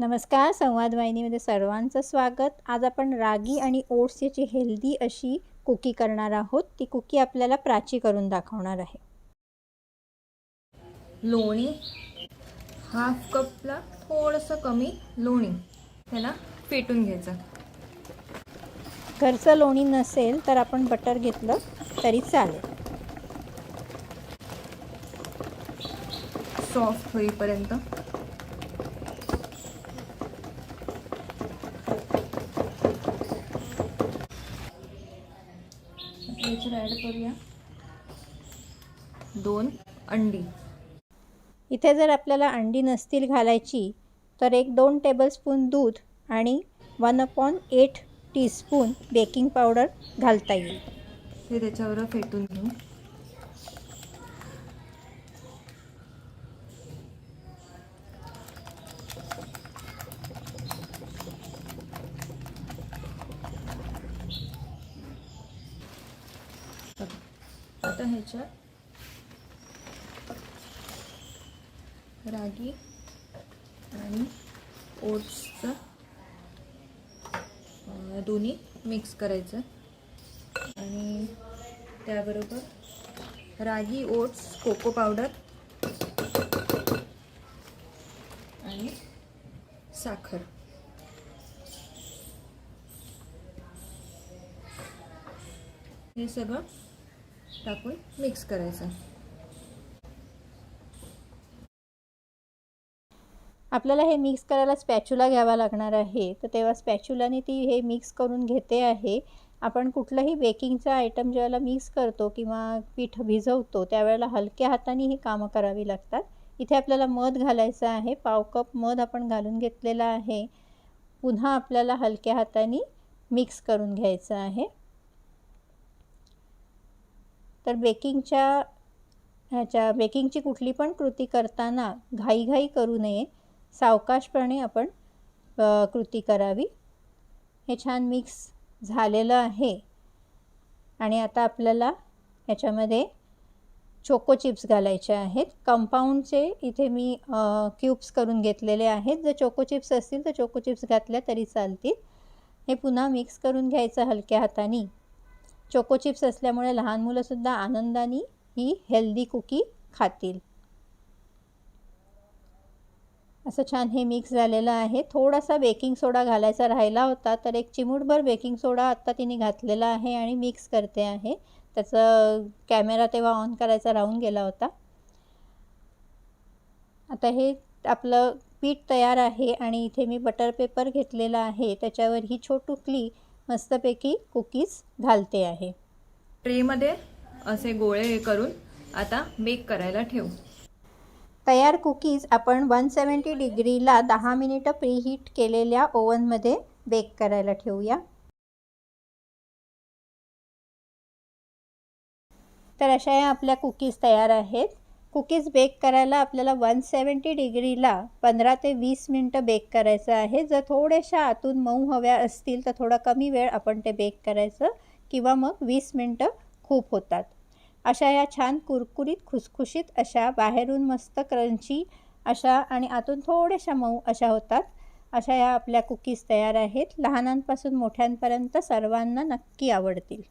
नमस्कार संवाद वाहिनीमध्ये सर्वांचं स्वागत. आज आपण रागी आणि ओट्स याची हेल्दी अशी कुकी करणार आहोत. ती कुकी आपल्याला प्राची करून दाखवणार आहे. लोणी हाफ कपला थोडंसं कमी लोणी त्याला फेटून घ्यायचं. घरचं लोणी नसेल तर आपण बटर घेतलं तरी चालेल. सॉफ्ट होईपर्यंत. याच्यात ॲड करूया. दोन अंडी. इथे जर आपल्याला अंडी नसतील घालायची तर एक दोन टेबलस्पून दूध आणि one upon eight teaspoon baking powder घालता येईल. हे त्याच्यावर फेटून घेऊ. आता ह्याच्यात. रागी आणि ओट्सचं दोन्ही मिक्स करायचं. आणि त्याबरोबर रागी ओट्स कोको पावडर आणि साखर. हे सगळं टाकून मिक्स करायचं. आपल्याला हे मिक्स करायला स्पॅच्युला घ्यावा लागणार आहे. तर तेव्हा स्पॅच्युलाने ती हे मिक्स करून घेते आहे. आपण कुठलंही बेकिंगचा आयटम ज्यावेळेला मिक्स करतो किंवा पीठ भिजवतो त्यावेळेला हलक्या हाताने ही कामं करावी लागतात. इथे आपल्याला मध घालायचं आहे. पाव कप मध आपण घालून घेतलेला आहे. पुन्हा आपल्याला हलक्या हाताने मिक्स करून घ्यायचं आहे. तर बेकिंगच्या ह्याच्या बेकिंगची कुठली पण कृती करताना घाईघाई करू नये. सावकाशपणे आपण कृती करावी. हे छान मिक्स झालेलं आहे. आणि आता आपल्याला याच्यामध्ये चोको चिप्स घालायचे आहेत. कंपाऊंडचे इथे मी क्यूब्स करून घेतलेले आहेत. जर चोको चिप्स असतील तर चोको चिप्स घातल्या तरी चालतील. हे पुन्हा मिक्स करून घ्यायचं हलक्या हाताने. चोको चिप्स असल्यामुळे लहान मुलंसुद्धा आनंदाने ही हेल्दी कुकी खातील. असं छान हे मिक्स झालेलं आहे. थोडासा बेकिंग सोडा घालायचा राहिला होता तर एक चिमूटभर बेकिंग सोडा आत्ता तिने घातलेला आहे आणि मिक्स करते आहे. त्याचं कॅमेरा तेव्हा ऑन करायचा राहून गेला होता. आता हे आपलं पीठ तयार आहे आणि इथे मी बटर पेपर घेतलेला आहे. त्याच्यावर ही छोटुकली मस्तपैकी कुकीज घालते आहे. ट्रेमध्ये असे गोळे हे करून आता बेक करायला ठेवू. तयार कुकीज आपण वन सेवन्टी डिग्रीला दहा मिनिटं प्रीहीट केलेल्या ओव्हनमध्ये बेक करायला ठेवूया. तर अशा या आपल्या कुकीज तयार आहेत. कुकीज बेक करायला आपल्याला वन सेवन्टी डिग्रीला पंधरा ते वीस मिनटं बेक करायचं आहे. जर थोड्याशा आतून मऊ हव्या असतील तर थोडा कमी वेळ आपण ते बेक करायचं किंवा मग वीस मिनटं खूप होतात. अशा या छान कुरकुरीत खुसखुशीत अशा बाहेरून मस्त क्रंची अशा आणि आतून थोड्याशा मऊ अशा होतात. अशा या आपल्या कुकीज तयार आहेत. लहानांपासून मोठ्यांपर्यंत सर्वांना नक्की आवडतील.